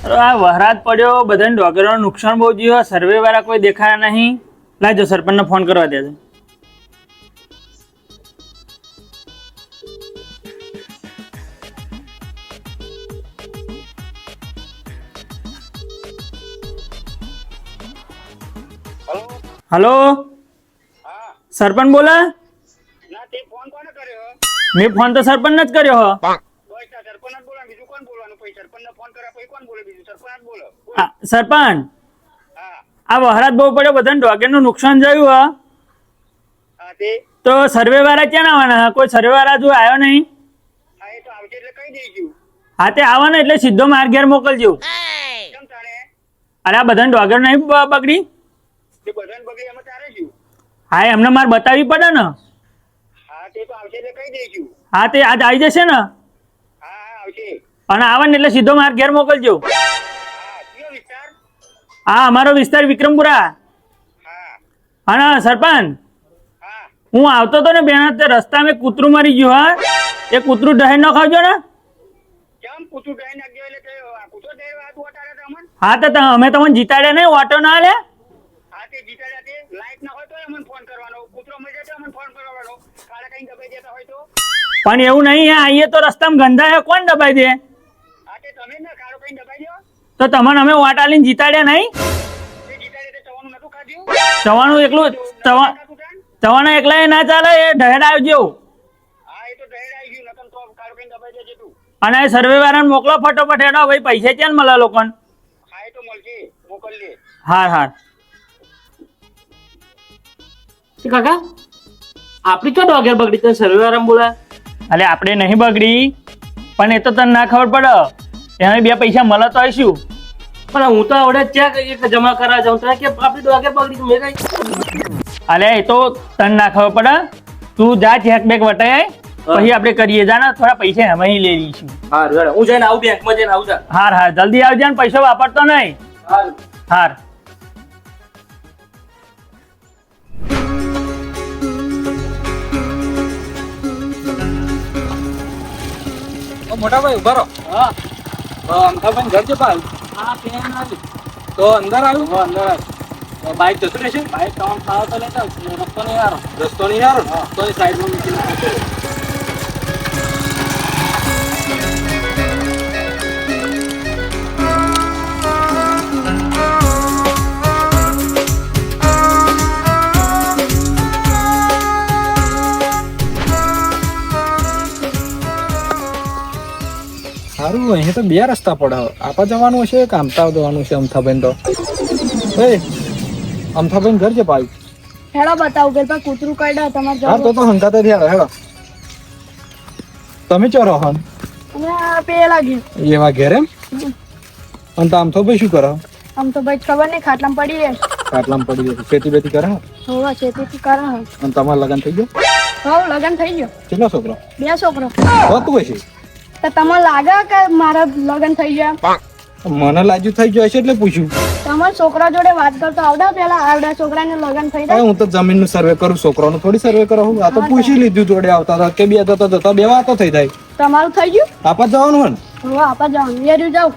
અરે આ વરસાદ પડ્યો બધાને ડોગરોનું નુકસાન બહુ થયું સર્વે વાળા કોઈ દેખાયા નહીં લાજો સરપંચને ફોન કરવા દેજો હલો હા સરપંચ બોલે ના તે ફોન કોને કર્યો મેં ફોન તો સરપંચને જ કર્યો હો બસ આ સરપંચ જ બોલા બીજું કોણ બોલવાનું પછી સરપંચને ફોન કર્યા પછી કોણ બોલે બીજું સરપંચ જ બોલો બોલો. આ, સરપંચ. હા. આ વરસાદ બહુ પડ્યો બધાને ડોગરનું નુકસાન થયું હા. હા તો? સર્વે વાળા ક્યાં આવવાના? કોઈ સર્વે વાળા જો આવ્યો નહીં? હા એ તો આવશે એટલે કહી દઈશું હા તે આવવાના એટલે સીધો માર ઘેર મોકલજો. અરે આ બધાને ડોગર નહીં બગડી? હા એમને માર બતાવી પડે ને. હા તે તો આવશે એટલે કહી દઈશું હા તે આજ આવી જશે ને. અને આવે ને એટલે સીધો માર ઘેર મોકલજો. હા અમારો વિસ્તાર વિક્રમપુરા. હા અને સરપંચ હું આવતો હતો ને બેન તે રસ્તા મેં કૂતરું મરી ગયું હા? એ કૂતરું ડહેર ન ખાવજો ને? હા તો અમે તમને જીતાડ્યા નહીં ઓટો ના લે પણ એવું નહીં આઈએ તો રસ્તામાં ગંધા હે કોણ દબાઈ દે? તે તો તમને અમે વાટા લઈને જીતાડ્યા નહીં? તે તે ચવાનું એકલું? ચવાના એકલા ના ચાલે એ ઢહેડ આવજો હા એ તો ઢેર આવી ગયું નકર તો કાળો કઈ દબાઈ દેજે તું. અને સર્વે વાળાને મોકલો ફટોફટ હેડો ભાઈ પૈસા ક્યાં મળે લોકોને. હા તો હાર કાકા આપણી તો ડોગર બગડી તને સર્વે વાળા બોલા અલે આપણે નહીં બગડી. પણ એ તો તને ના ખબર પડે. એને બે પૈસા મળે તો શું? પણ હું તો આવડે ત્યાં એક જમા કરા જાઉં. તો કે આપડી ડોગર પકડી મેં કઈ અલે એ તો તને ના ખબર પડે. તું જા ચેક બેક વટાય પછી આપણે કરીએ. જા ને થોડા પૈસા અમે લઈ લઈશું. હાર હું જઈને આવું બેંકમાં જઈને આવું જા. હાર હાર. જલ્દી આવજે ને પૈસા વાપરતો નહીં. હાર. હાર. મોટા ભાઈ ઊભા રહો. હા. અમથાભાઈ ઘર છે ભાઈ? હા પેન આવી તો અંદર આવ્યું? હા અંદર આવ્યું. બાઇક જતું રહેશે? બાઇક તમામ ખાવા તો લેતા રસ્તો નહીં આવ્યો રસ્તો નહીં આવ્યો તો એ સાઈડમાં મૂકીને આવજો. અહીં તો બે રસ્તા પડે. આપા જવાનું છે કે આમતા જવાનું છે અમથાબેન તો? એ અમથાબેન ઘર છે ભાઈ? હેડો બતાવું ઘર પર કૂતરું કરડે તમારે હા તો તો હંકાતે થયા હેડો. તમે ચો રહો પેલા ઘેર એવા ઘેર એમ? અને તો આમ તો ભાઈ શું કરો? આમ તો ભાઈ ખબર નહીં ખાટલામાં પડી રહે. ખાટલામાં પડી રહે ખેતી બેતી કરે હોવા ખેતી થી કરે હે. અને તમારું લગન થઈ ગયું? હોવ લગન થઈ ગયો. કેટલો છોકરો? બે છોકરો. હોતું હશે? તો તમને લાગે કે મારા લગન થઈ ગયા? મને લાજુ થઈ ગયો હશે એટલે પૂછ્યું. તમારા છોકરા જોડે વાત કરતો આવડા? પેલા આવડા છોકરાને લગન થઈ જાય? હું તો જમીનનું સર્વે કરું છોકરાનું થોડી સર્વે કરો. હું આ તો પૂછી લીધું જોડે આવતા હતા કે બે જતા જતા બે વાતો થઈ જાય. તમારું થઈ ગયું? આપા જવાનું હોય ને? હવે આપા જવાનું. વેર્યું જાવ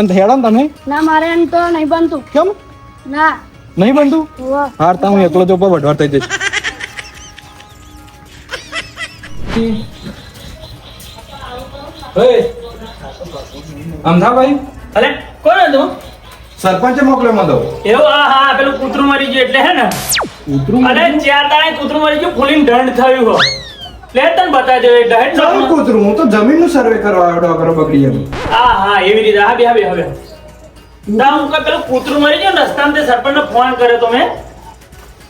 અને હેડો તમે? ના મારે એમ તો નહીં બનતું. કેમ? ના. નહીં બનતું? હાર તા હું એકલો જો વઢવાર થઈ જઈશ. અમથાભાઈ? અરે કોણ હતું? સરપંચે મોકલ્યો મને એવું હા હા પેલું કૂતરું મરી ગયું એટલે હે ને. કૂતરું અરે ચાર દાણે કૂતરું મરી ગયું ફૂલીને દંડ થયું હો. લે તને બતાવજો એ દંડ. ચાલ કૂતરું? હું તો જમીનનું સર્વે કરવા આવ્યો ડોગરો બગડી એમ હા હા એવી રીતે. હા બે હા બે હવે ના હું પેલું કૂતરું મરી ગયું રસ્તા રસ્તામાં તે સરપંચને ફોન કર્યો તો મેં.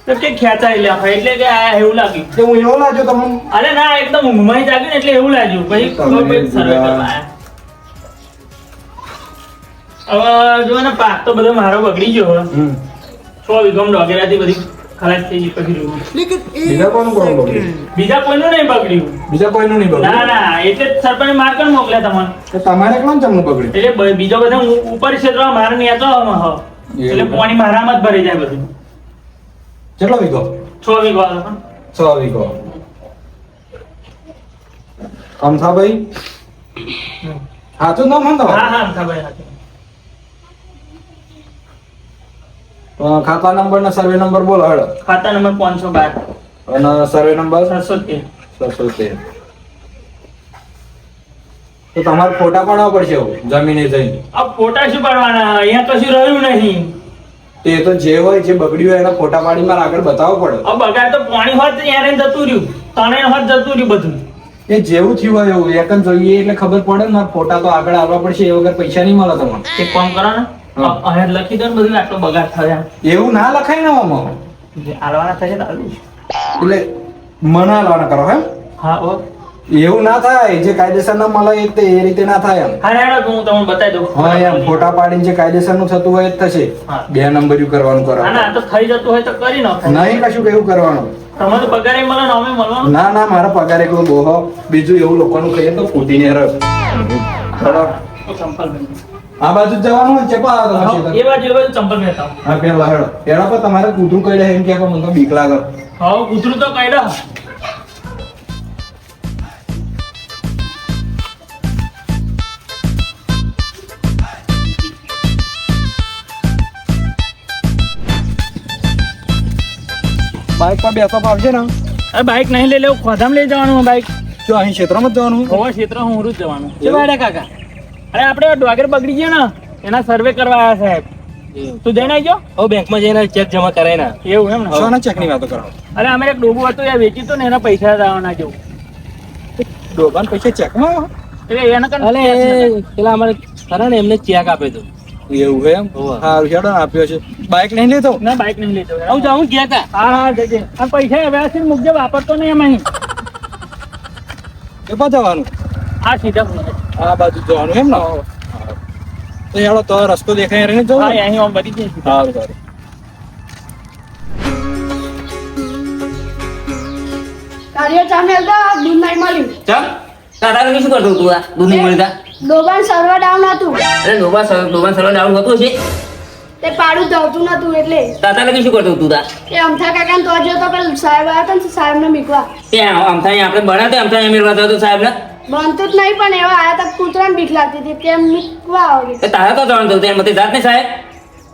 તો કે ખેંચાઈ લે એટલે કે આ એવું લાગ્યું. તે હું એવો લાગ્યો તમને અરે ના એકદમ ઊંઘમાં જાગ્યું ને એટલે એવું લાગ્યું. પછી કોઈ સર્વે યાર. કરવા આયા. હવે જો ને પાક તો બધો મારો બગડી ગયો છ વીઘમ ડોગેરાથી બધી ખલાસ થઈ ગઈ પછી બીજા કોનું કોણ બગડ્યું? બીજા કોઈનું નહીં બગડ્યું. બીજા કોઈનું નહીં ના બગડ્યું? ના એટલે જ સરપંચ માર્કર મોકલ્યા તમને? તમારે કોણ તમને બગડ્યું? એટલે બીજો બધા ઉપર ક્ષેત્રમાં માર નહીં હતો આમાં હ. એટલે. પાણી મારામાં જ ભરી જાય બધું. કેટલો વીઘો? છ વીઘો છ વીઘો. અમથાભાઈ સાચું નામ હા હા અમથાભાઈ સાચું ખાતા નંબર ના સર્વે નંબર બોલો હેડો. ખાતા નંબર પાંચસો બાર. અને સર્વે નંબર સાતસો તેર છસો તેર તો તમારે ફોટા પાડવા પડશે જમીને જઈને? આ ફોટા શું પાડવાના? અહીંયા તો શું રહ્યું નહીં. તે તો જે હોય જે બગડ્યું હોય એના ફોટા પાડી મારે આગળ બતાવવો પડે. બગાડ તો પાણી હોત ત્યારે જતું રહ્યું. તણે હોત જતું રહ્યું બધું. એ જેવું થયું હોય એવું. એક જ જોઈએ એટલે ખબર પડે ને મારે ફોટા તો આગળ આવવા પડશે એ વગર પૈસા નહીં મળે તમને. એક કામ કરો ને હા. અહીંયા લખી દો ને બધું આટલો બગાડ થયા એવું ના લખાય ને આમાં. આલવાના થશે તો આલું. એટલે મને આલવાના કરો હે? હા ઓ એવું ના થાય જે કાયદેસર ના મળે એ તે- એ રીતે ના થાય એમ. હા હેડો હું તમને બતાવી દઉં. હા એમ ફોટા પાડીને જે કાયદેસરનું થતું હોય એ થશે. બે નંબર યુ કરવાનું કરો ના ના તો થઈ જતું હોય તો કરી નાખો. નહીં કશું કેવું કરવાનું. તમે તો પગારે મળે ને અમે મળવાનું? ના ના મારા પગાર એકલો બોહો. બીજું એવું લોકોનું કહીએ તો ફૂટીને રસ ચલો. ચંપલ આ બાજુ જવાનું હોય ચેપા આવે એ બાજુ એ બાજુ ચંપલ પહેરતા હા પેલા હેડો. એના પર તમારે કૂતરું કઈ એમ કે મને તો બીક લાગે. હા કૂતરું તો કાઢ્યા બાઇક પર બેસવા આવશે ને. અરે બાઇક નહીં લઈ લેવું ખોધામ લઈ જવાનું બાઇક જો અહીં ક્ષેત્રમાં જ જવાનું. ગોવા ક્ષેત્ર હું જ જવાનું. એવું? કેવા કાકા. અરે આપણે ડોગર બગડી ગયો ને એના સર્વે કરવા આવ્યા સાહેબ. તું જઈને આવી હવે બેંકમાં જઈને ચેક જમા કરાય ને. એવું એમ ને? શાના ચેકની વાતો કરો. અરે અમે એક ડોબું હતું એ વેચી તો ને એના પૈસા આવવાના જેવું. ડોબાન પૈસા ચેકમાં? એટલે એના કારણે પેલા અમારે ખરા એમને ચેક આપ્યો તો એવું છે એમ? સારું છે આપ્યો છે બાઇક નહીં લેતો ના બાઇક નહીં લેતો હું જાઉં? ગયા તા? હા હા જજે. આ પૈસા વ્યવસ્થિત મૂકજે વાપરતો નહીં એમાં અહીં. કેપા જવાનું? હા સીધા આ બાજુ જવાનું એમ ને? તો હેડો તો રસ્તો દેખાય રહીને જવું હા ને? અહીં આમ બધી જઈશું. સારું સારું કાર્ય ચામેલ દૂધ નહીં મળ્યું ચમ? તારા શું કરતો તું આ દૂધ નહીં મળતા ડોબાન સર્વર ડાઉન હતું. અરે ડોબા સર ડોબા સર્વર ડાઉન હતું છે? તે પાડું દવતું નતું એટલે. તાતા લગી શું કરતો તું તા? એ અમથા કાકા તો જો તો પેલ સાહેબ આવ્યા હતા ને સાહેબને મીકવા. ત્યાં આમથા આપણે બનાવતા અમથા એમ મેળવાતા તો સાહેબ ને બનતું જ નહીં પણ એવા આયા હતા કૂતરાને બીક લાગતી હતી તેમ મીકવા આવી તારા તો જાણ તો તેમ એમ જાત ને સાહેબ?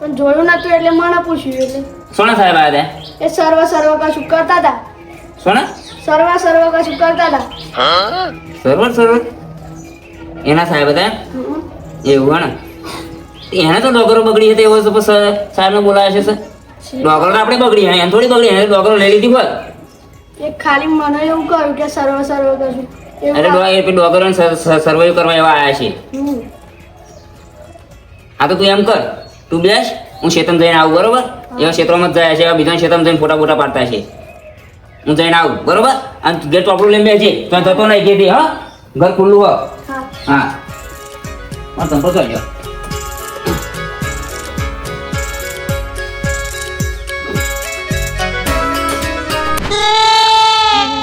પણ જોયું નતું એટલે મને પૂછ્યું એટલે. સોના સાહેબ આવ્યા હતા? એ સર્વ સર્વ કશું કરતા હતા સોના? સર્વ સર્વ કશું કરતા હતા સર્વ સર્વર એના સાહેબ હતા? એવું હે ને એને તો ડોગરો બગડી હતી એવો તો પછી સાહેબ ને બોલાવે છે ડોગરો આપણે બગડી હે એને થોડી બગડી એને ડોગરો લઈ લીધી હોય. એ ખાલી મને એવું કહ્યું કે સર્વ સર્વ કશું અરે એવું એ ડોગરો સર્વાઈવ કરવા એવા આવ્યા છે. હા તો તું એમ કર તું બેસ હું શેતમ જઈને આવું બરોબર? એવા ક્ષેત્રોમાં જાય છે એવા બીજા ક્ષેત્રમાં જઈને ફોટા ફોટા પાડતા છે. હું જઈને આવું બરોબર? અને ગેટ ટોપડું લઈને બેસી તો થતો નહીં ગેટી હા? ઘર ખુલ્લું હોય. હા. ચાલ્યો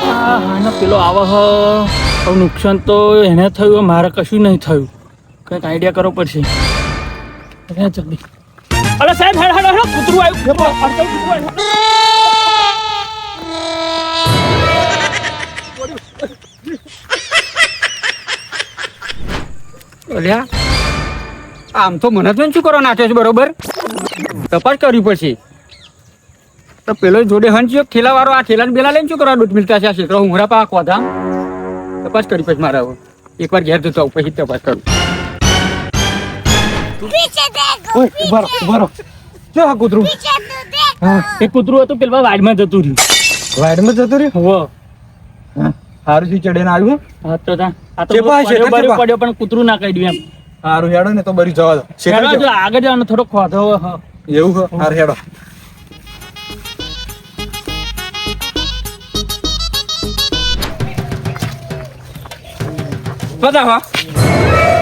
આ આનો પેલો આવો હવે નુકસાન તો એને થયું મારે કશું નહીં થયું. કંઈક આઈડિયા કરવો પડશે. અરે જલ્દી અરે સાહેબ હેડ હેડ હેડ કૂતરું આવ્યું. અલ્યા આમ તો મને તો શું કરો નાખ્યો છે બરોબર? તપાસ કરવી પડશે. તો પેલો જોડે હંચ્યો ઠેલા વાળો આ ઠેલા બેલા લઈને શું કરવા દૂધ મિલતા છે આ ક્ષેત્ર હુંગરા પા કોધા તપાસ કરી પછી મારે એકવાર ઘેર જતો આવું, પછી તપાસ કરું. ઊભા રહો ઊભા રહો. જો આ કૂતરું. એ કૂતરું હતું પેલા વાડમાં જતું રહ્યું. વાઈડમાં જતું રહ્યું? હો. સારું શું ચડે ને આવ્યું? હા તો તા આ તો ચેપા છે, પડ્યો પડ્યો પણ કૂતરું ના કાઢ્યું એમ. સારું હેડો ને તો બરી જવા દો. હેડો જો આગળ જવાનો થોડો ખોધો એવું હો? સારું હેડો.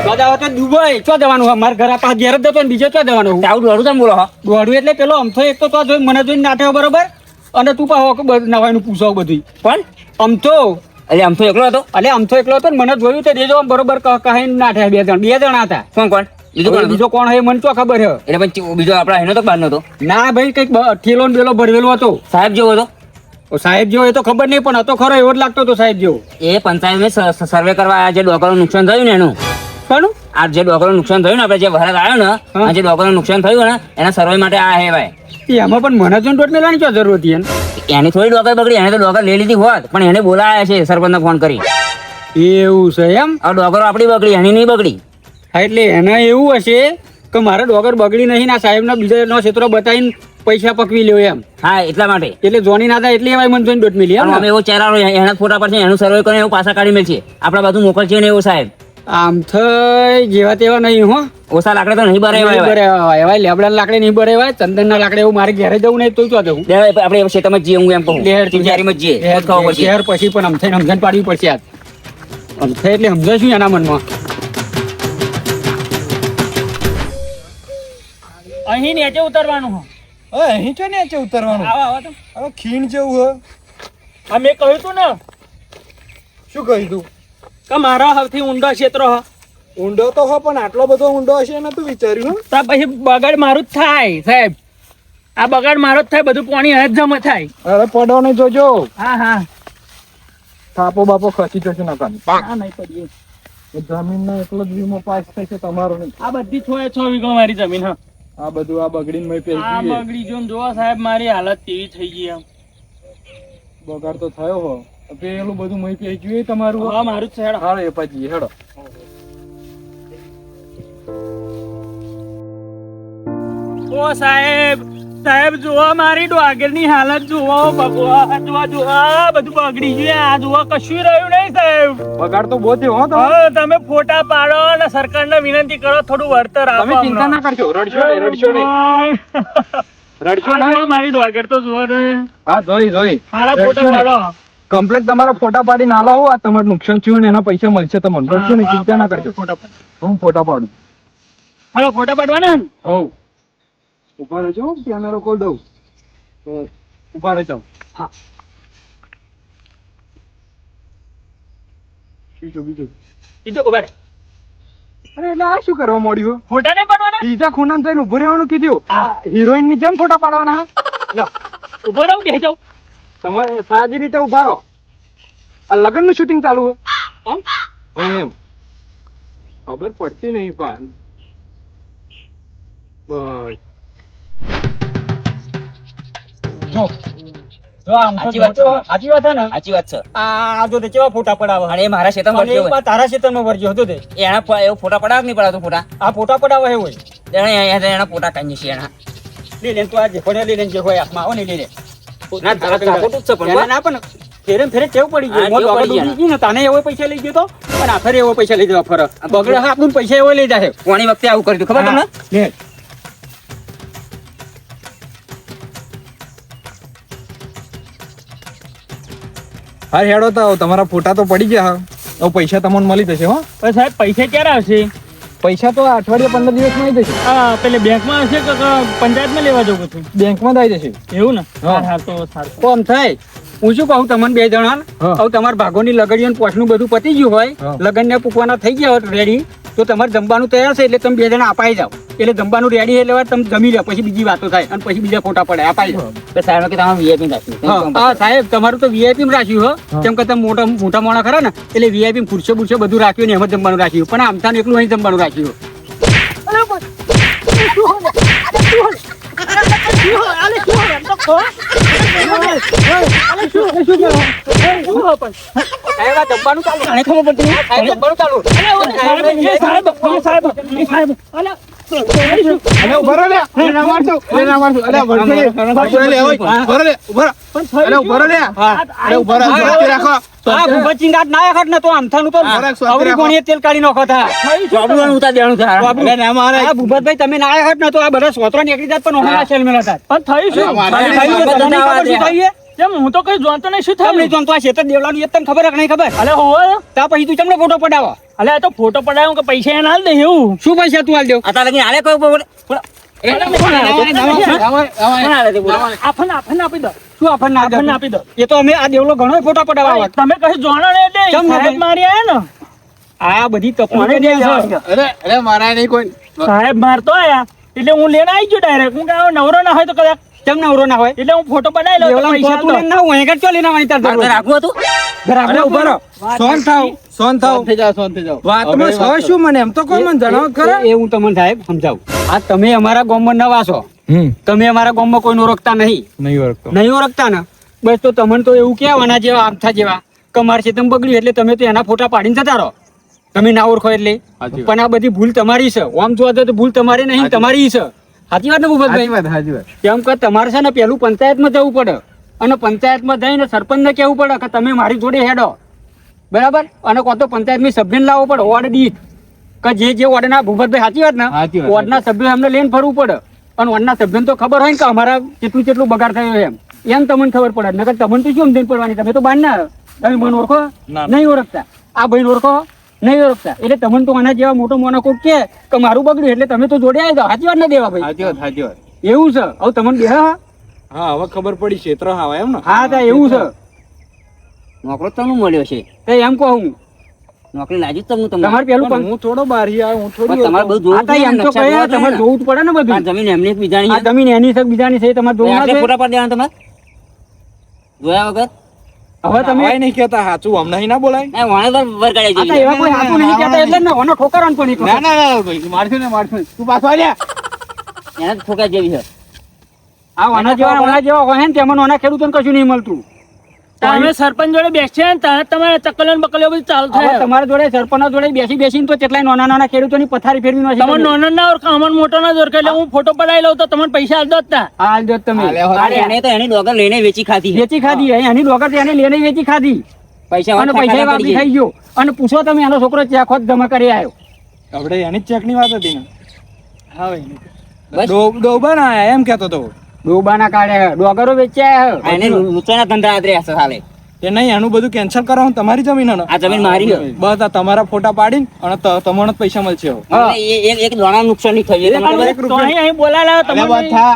તો જાઓ તો દુબઈ. ચો જવાનું હોય મારા ઘર પાસે ઘેર જ ને બીજે ચો જવાનું હું? આવું દોડું તમે બોલો દોડું એટલે પેલો અમથો એક તો તો જોઈ મને જોઈને નાઠ્યો બરોબર? અને તું પાહો નવાઈનું પૂછો બધું પણ અમથો એટલે આમ તો એકલો હતો. અલે તો એકલો હતો ને મને જોયું તો દેજો આમ બરોબર કહી ના નાઠ્યા બે જણ. બે જણા હતા. કોણ કોણ? બીજો કોણ બીજો કોણ હોય મને ચો ખબર છે એટલે પછી બીજો આપણા એનો તો બાર નતો? ના ભાઈ કંઈક ઠેલો ને બેલો ભરવેલો હતો. સાહેબ જેવો હતો? ઓ સાહેબ જેવો એ તો ખબર નહીં પણ હતો ખરો એવો જ લાગતો હતો સાહેબ જેવો. એ પંચાયત સર્વે કરવા આયા જે ડોકરનું નુકસાન થયું ને એનું. કોનું? આ જે ડોગરનું નુકસાન થયું ને આપણે જે વરસાદ આવ્યો ને આ જે ડોગરનું નુકસાન થયું ને એના સર્વે માટે આ હે ભાઈ. એમાં પણ મને જો દોઢ મેળવાની શું જરૂર હતી એને? થોડી ડોગર બગડી એને તો ડોગર લઈ લીધી હોત પણ એને બોલાયા છે સરપંચને ફોન કરી. એવું છે એમ? આ ડોગરો આપણી બગડી એની નહીં બગડી. હા એટલે એને એવું હશે કે મારે ડોગર બગડી નહીં ના સાહેબના બીજા ક્ષેત્રો બતાવીને પૈસા પકવી લ્યો એમ. હા એટલા માટે. એટલે જોની નાતા થાય એટલે એવાય મને જોઈને ડોટ મિલી ને? અમે એવો ચહેરા એના ફોટા પડશે એનું સર્વે કરીને એવું પાછા કાઢી મેળશે આપણા બાજુ મોકલશે ને એવું સાહેબ. આમ થઈ જેવા તેવા નહીં હો. ઓછા લાકડા તો નહીં ભરે નહીં ભાઈ લેબડા લાકડે નહીં બરાબર ચંદન ના લાકડે એવું મારે ઘરે જવું નહીં તો જવું આપણે આપણે ખેતરમાં જઈએ હું એમ કહું. શહેર તિજારીમાં જ શહેર પછી? પણ આમ થઈને સમજણ પાડવી પડશે આજ આમ થઈ એટલે સમજાવશું એના મનમાં. અહીં નેચે ઉતરવાનું હો. અહીં છો ને ઉતરવાનું? આવા આવા તો. ખીણ જેવું હો. આ મેં કહ્યું તું ને. શું કહ્યું તું? કે મારો સૌથી ઊંડો ક્ષેત્રો હ. ઊંડો તો હો પણ આટલો બધો ઊંડો હશે ને તું વિચાર્યું તો પછી બગાડ મારું જ થાય સાહેબ. આ બગાડ મારો જ થાય બધું પાણી હજ જમા થાય. અરે પડો ને જોજો. હા હા. થાપો બાપો ખસી જશે નકર હા નહીં પડીએ. જમીન નો એટલો જ વીમો પાસ થશે તમારો નહીં. આ બધી છ છ વીઘો મારી જમીન હા. આ બધું આ બગડીને મય આ બગડી જો જોવા સાહેબ મારી હાલત કેવી થઈ ગઈ આમ. બગાડ તો થયો હો. પેલું બધું મહી પી ગયું એ તમારું? હા મારું જ છે હેડો. હાલો એ પછી હેડો. ઓ સાહેબ સાહેબ જુઓ મારી ડોગરની હાલત જુઓ ભગવાન જુઓ જુઓ બધું બગડી ગયું આ જુઓ કશું રહ્યું નહીં સાહેબ. બગાડ તો બહુ થયો હો તમે. ફોટા પાડો અને સરકારને વિનંતી કરો થોડું વળતર આપો તમે ચિંતા ના કરજો રડશો નહીં રડશો નહીં. રડશો નહીં. મારી ડોગર તો જુઓ ને. હા જોઈ જોઈ. મારા ફોટા પાડો. કમ્પ્લેટ તમારા ફોટા પાડી નાલા હો આ તમારું નુકસાન થયું ને એના પૈસા મળશે તમને. રડશો ને ચિંતા ના કરજો. ફોટા હું ફોટા પાડું. હાલો ફોટા પાડવાના? હોવ ઊભા રહેજો કેમેરો કોલ દઉં. તો ઊભા રહેજો. હા. બીજું? બીજું ઈ ઊભા રહે. અરે એટલે આ શું કરવા મળ્યું ફોટા નહીં પાડવાના? બીજા ખૂણા થઈને ઊભો રહેવાનું કીધું. હિરોઈનની જેમ ફોટા પાડવાના. ઊભો રહું બેસી જાઉં તમારે સાજી રીતે ઊભા રહો. આ લગ્નનું શૂટિંગ ચાલુ હોય. એમ ખબર પડતી નહીં પણ. જો સાચી વાત સાચી વાત ને? સાચી વાત છે. આ જો તે કેવા ફોટા પડાવે? અને મારા વાર તારા ક્ષેત્રમાં વર્જ્યો હતો તે. એના એવો ફોટા પડાવ નહીં પડાવતો ફોટા. આ ફોટા પડાવે હે હોય. એને એને- ફોટા કાઢી છે એના. લે લે તું આજે ફોને લે લે જે હોય હાથમાં. આવો ને લે લે. ના, તારા ખોટું જ છે પણ, ના પણ ફેરે ફેરે ટેવ પડી હા, મોટો ટેવ ડૂબી ને તને એવો પૈસા લઈ ગયો તો? અને આખરે એવો પૈસા લઈ જવા ફરક બગડે હા આપણને પૈસા એવો લઈ જાય કોની વખતે આવું કર્યું હતું ખબર તમને? હા હેડો તો તમારા ફોટા તો પડી ગયા. હવે પૈસા તમને મળી જશે હો. સાહેબ પૈસા ક્યારે આવશે? પૈસા તો અઠવાડિયા પંદર દિવસમાં આવી જશે. હા પેલે બેંકમાં હશે કે પંચાયત પંચાયતમાં લેવા જવું છું બેંકમાં જ આવી જશે. એવું ને? હા. તો સારું. કોમ થાય. હું શું કહું તમને બે જણા. હવે તમારા ભાગોની લગડીઓ ને પોચનું બધું પતી ગયું હોય લગન ને પૂકવાના થઈ ગયા હોય રેડી તો તમારે જમવાનું તૈયાર છે એટલે તમે બે જણા અપાઈ જાઓ એટલે જમવાનું રેડી એટલે તમે જમી લો પછી બીજી વાતો થાય અને પછી બીજા ફોટા પડે અપાઈ જાઓ તો સાહેબ કે તમારે વીઆઈપી રાખ્યું હા હા, સાહેબ તમારું તો વીઆઈપી રાખ્યું હો કેમ કે તમે મોટા મોટા મોણા ખરા ને એટલે વીઆઈપી ખુરશો બુરશો બધું રાખ્યું ને એમ જ જમવાનું રાખ્યું પણ આમ ને એકલું અહીં જમવાનું રાખ્યું સાહેબ, જમવાનું ચાલુ. આને ખબર પડતી સાહેબ, જમવાનું ચાલુ. સાહેબ, સાહેબ, સાહેબ, સાહેબ, અલા, અલે ઊભા રહો લે ના મારજો અલે ના મારજો અલે ઊભા રહો. લે ઊભા રહો. લે ઓય ઊભા રહો. લે ઊભા રહો. અલે ઊભા રહો અલે ઊભા રહો. રાખો. આ ભૂપત ચિંગાટ ના ખાટ ને તો આમથાનું તો. ગોળીએ તેલ કાઢી નાખો થા ચોપડું ઉતાર દેવાનું છે અલે ના મારે આ ભૂપતભાઈ તમે ના ખાટ ને તો આ બધા સોતરા નીકળી જાત પણ ઓહલા મેલા થાત પણ થઈ શું? કેમ હું તો કઈ જોતો નહીં શું થયું? જોન તો આ શેતર દેવલાનું એ તને ખબર કે નહીં ખબર? અલે હોવે તા પછી તું ચમનો ફોટો પડાવો. અલે આ તો ફોટો પડાયો કે પૈસા એને હાલ દે એવું. શું પૈસા તું હાલ દેવ આ તારે હાલે કોઈ બોલ- બોલ. કોણ હાલે તે બોલો? આફન આફન આપી દો. શું આપણને ના આપી દો? એ તો અમે આ દેવલો ઘણો ફોટો પડાવવા તમે કઈ જોણો ને એટલે કેમ ના? સાહેબ. મારતો આયા. એટલે હું લઈને આવી ગયો ડાયરેક્ટ હું નવરો ના હોય તો કદાચ કેમ નવરો ના હોય? એટલે હું ફોટો બનાવી લઉં પૈસા તું ના હું અહીં આગળ ચાલી ના આવવાની તાર જરૂર. ઘર હતું? ઘર આગળ અરે રહો સોન થાવ સોન થાવ. થઈ જાવ સોન થઈ જાવ વાતમાં છો શું મને એમ તો કોઈ મને જણાવ ખરા? એ- હું તમને સાહેબ સમજાવું. આ તમે અમારા ગામમાં નવા છો તમે અમારા ગામમાં કોઈ ઓળખતા નહીં. નહીં ઓળખતો. નહીં ઓળખતા ને. બસ તો તમને તો એવું કહેવાના જેવા આમથા જેવા. કમાર છે ચેતમ બગડ્યું એટલે તમે તો એના ફોટા પાડીને જતા રહો. તમે ના ઓળખો એટલે. પણ આ બધી ભૂલ તમારી છે. આમ જોવા તો ભૂલ તમારી નહીં તમારી છે. સાચી વાત ને ભૂપતભાઈ? વાત સાચી વાત. કેમ કે તમારે છે ને પેલું પંચાયતમાં જવું પડે. અને પંચાયતમાં જઈને સરપંચને કહેવું પડે કે તમે મારી જોડે હેડો. બરાબર? અને કો તો પંચાયતની સભ્યને લાવવો પડે વોર્ડ દીઠ કે જે જે વોર્ડના ભૂપતભાઈ સાચી વાત ને? વોર્ડના સભ્યો એમને લઈને ફરવું પડે. અને વોર્ડના સભ્યને તો ખબર હોય ને કે અમારા કેટલું કેટલું બગાડ થયો એમ. એમ તમને ખબર પડે. નકર તમને તો શું સમજણ પડવાની? તમે તો બહાર ના તમે મને ઓળખો? નહીં ઓળખતા. આ ભાઈ ઓળખો? નહીં ઓળખતા. એટલે તમને તો આના જેવા મોટો મોનો કોક કે કે મારું બગડ્યું એટલે તમે તો જોડે આવી જાઓ સાચી વાત ના દેવા ભાઈ? સાચી વાત સાચી વાત. એવું છે? હવે તમને બે હા હા. હવે ખબર પડી ક્ષેત્ર આવા એમ ને? હા તા એવું છે. નોકરો તો તમને મળ્યો છે. તે એમ કહું હું. નોકરી લાજી તમને તમને તમારે પેલું પણ હું થોડો બારી આવ્યો હું થોડી તમારે બધું જોવું તા એમ તો કહે તમારે જોવું પડે ને બધું. જમીન એમની એક બીજાની આ જમીન એની છે બીજાની છે તમારે જોવું ના છે. ફોટા પર દેવાના તમારે? જોયા વગર? હવે તમે નહીં કહેતા સાચું અમને અહીં ના બોલાય. એ વાણે તો વરગાડ્યા આ એવા કોઈ સાચું નહીં કહેતા એટલે ને ઓનો ઠોકરવાનું પણ એક ના ના ના ભાઈ મારશું ને મારશું. તું પાછો આલ્યા. એને ઠોકા જેવી છે. આ વાના જેવા વાના જેવા હોય ને તેમાં ઓના ખેડૂતોને કશું નહીં મળતું. તમે સરપંચ જોડે બેસ્યા ને ત્યાં તમારે ચકલીઓ ને બધું ચાલુ થાય. તમારા જોડે સરપંચ જોડે બેસી બેસીને તો કેટલાય નાના નાના ખેડૂતોની પથારી ફેરવી નથી તમારે નાના ના ઓળખો અમને મોટો ના ઓળખો એટલે હું. ફોટો પડાવી લઉં તો તમને પૈસા આલ દો જ આલ હાલ તમે અરે એને તો એની ડોગર લઈને વેચી ખાધી વેચી ખાધી હે, એની ડોગર તો એને લઈને વેચી ખાધી. પૈસા અને પૈસા વાપરી પડી ગયો. અને પૂછો તમે એનો છોકરો ચેક ખોટ જમા કરી આવ્યો આપણે એની જ ચેકની વાત હતી ને. હા ભાઈ. ડોબા ના એમ કહેતો તો. ડોબાના કાઢે ડોગરો વેચ્યા હે. એને લૂંટવાના ધંધા આદરે હશે સાલે એ નહીં એનું બધું કેન્સલ કરો તમારી જમીન આ જમીન મારી બસ આ તમારા ફોટા પાડીને અને તમને જ પૈસા મળશે એક એક દોણા નુકસાન નહીં થયું અહીં બોલાયેલા અલ્યા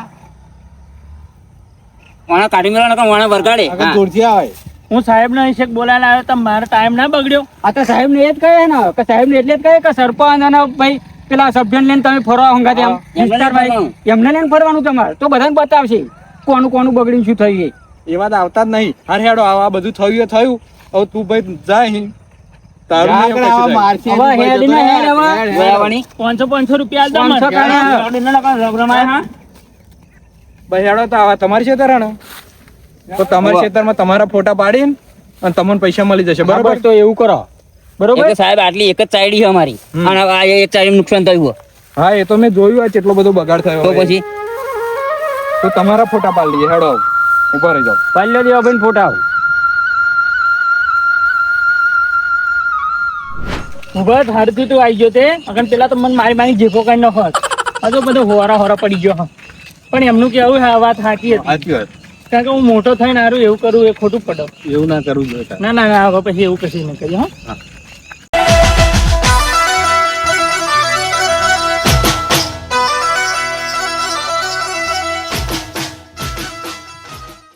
વાણા કાઢી મેળવવાના નકર વાણા વરગાડે? હોય જોરથી આવે. હું સાહેબ ને હિસ્સે બોલાયેલા આવ્યો તો મારો ટાઈમ ના બગડ્યો. આ તો સાહેબ ને એ જ કહે ને કે સાહેબ ને એટલે જ કહે કે સરપંચ અને ભાઈ પેલા સભ્યને લઈને તમે ફરવા હંગાતે લઈને વિસ્તારભાઈ એમને લઈને ફરવાનું તમારે. તો બધાને બતાવશે કોનું કોનું બગડ્યું શું થયું એ. એ વાત આવતા જ નહીં. હાર હેડો આ આ બધું થયું એ થયું. હવે તું ભાઈ જાય? પાંચસો રૂપિયા તો આવા તમારી તો તમારા ફોટા પાડીને અને તમને પૈસા મળી જશે. બરાબર? તો એવું કરો. બરોબર? સાહેબ આટલી એક જ ચાયડી છે અમારી. અને આ એક ચાયડી નુકસાન થયું હા એ તો મેં જોયું આ કેટલો બધો બગાડ થયો તો પછી? તો તમારા ફોટા પાડી લઈએ હેડો. ઊભા રહી જાઓ પાલ્યો દેવા ભાઈ ફોટા. ઊભા હારતી તું આવી ગયો તે. અગર પેલા તો મને મારી મારી જેફો કઈ ન હોત. હજુ બધો હોરા હોરા પડી ગયો. પણ એમનું કેવું હા વાત સાચી હતી. સાચી વાત. કારણ કે હું મોટો થઈને આરું એવું કરું એ ખોટું પડે. એવું ના કરવું જોઈએ. ના ના ના હવે પછી એવું કશું નહીં કરીએ હા.